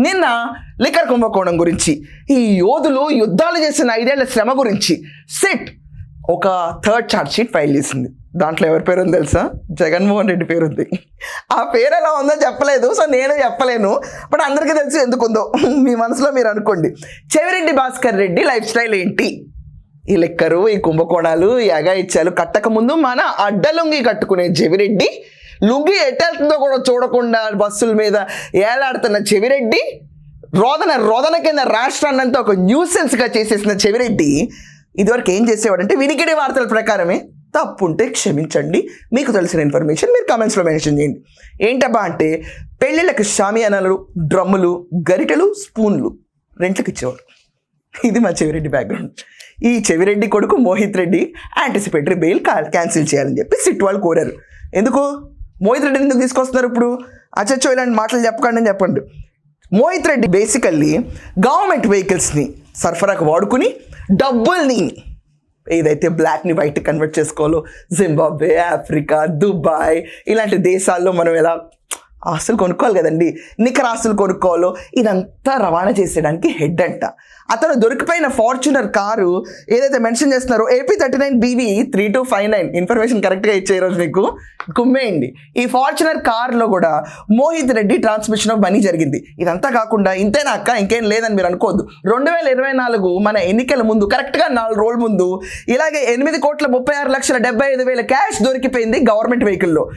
నిన్న లిక్కర్ కుంభకోణం గురించి ఈ యోధులు యుద్ధాలు చేసిన ఐదేళ్ళ శ్రమ గురించి సిట్ ఒక థర్డ్ ఛార్జ్ షీట్ ఫైల్ చేసింది. దాంట్లో ఎవరి పేరు ఉంది తెలుసా? జగన్మోహన్ రెడ్డి పేరు ఉంది. ఆ పేరు ఎలా ఉందో చెప్పలేదు. సో నేను చెప్పలేను. బట్ అందరికీ తెలుసు ఎందుకుందో. మీ మనసులో మీరు అనుకోండి. చెవిరెడ్డి భాస్కర్ రెడ్డి లైఫ్ స్టైల్ ఏంటి? ఈ లెక్కరు ఈ కుంభకోణాలు ఈ అగాయిత్యాలు కట్టక ముందు మన అడ్డలుంగి కట్టుకునే చెవిరెడ్డి లుంగి ఎట్టేస్తుందో కూడా చూడకుండా బస్సుల మీద ఏలాడుతున్న చెవిరెడ్డి రోదన రోదన కింద రాష్ట్రాన్నంతా ఒక న్యూసెన్స్గా చేసేసిన చెవిరెడ్డి ఇదివరకు ఏం చేసేవాడంటే వినికిడి వార్తల ప్రకారమే తప్పుంటే క్షమించండి మీకు తెలిసిన ఇన్ఫర్మేషన్ మీరు కామెంట్స్లో మెన్షన్ చేయండి. ఏంటబ్బా అంటే పెళ్ళిళ్ళకి షామియానాలు డ్రమ్ములు గరిటెలు స్పూన్లు రెంట్లకు ఇచ్చేవారు ఇది మా చెవిరెడ్డి బ్యాక్గ్రౌండ్ ఈ చెవిరెడ్డి కొడుకు Mohit Reddy anticipatory bail cancel చేయాలని చెప్పి సిట్ వాళ్ళు కోరారు. ఎందుకు? మోహిత్ రెడ్డిని ఎందుకు తీసుకొస్తున్నారు ఇప్పుడు? అచ్చచ్చో ఇలాంటి మాటలు చెప్పకండి అని చెప్పండి. మోహిత్ రెడ్డి బేసికల్లీ గవర్నమెంట్ వెహికల్స్ని సరఫరాకు వాడుకుని డబ్బుల్ని ఏదైతే బ్లాక్ని వైట్ కన్వర్ట్ చేసుకోవాలో జింబాబ్వే ఆఫ్రికా దుబాయ్ ఇలాంటి దేశాల్లో మనం ఎలా ఆస్తులు కొనుక్కోవాలి కదండి. నికర ఆస్తులు కొనుక్కోవాలో ఇదంతా రవాణా చేసేయడానికి హెడ్ అంట. అతను దొరికిపోయిన ఫార్చునర్ కారు ఏదైతే మెన్షన్ చేస్తున్నారో AP thirty nine BV three two five nine information కరెక్ట్గా ఇచ్చే రోజు మీకు కుమ్మేయండి ఈ ఫార్చునర్ కార్లో కూడా Mohit Reddy transmission of money జరిగింది. ఇదంతా కాకుండా ఇంతేనా అక్క? ఇంకేం లేదని మీరు అనుకోవద్దు. రెండు వేల ఇరవై నాలుగు మన ఎన్నికల ముందు కరెక్ట్గా నాలుగు రోజుల ముందు ఇలాగే ఎనిమిది కోట్ల ముప్పై ఆరు లక్షల డెబ్బై ఐదు వేల క్యాష్ దొరికిపోయింది గవర్నమెంట్ వెహికల్లో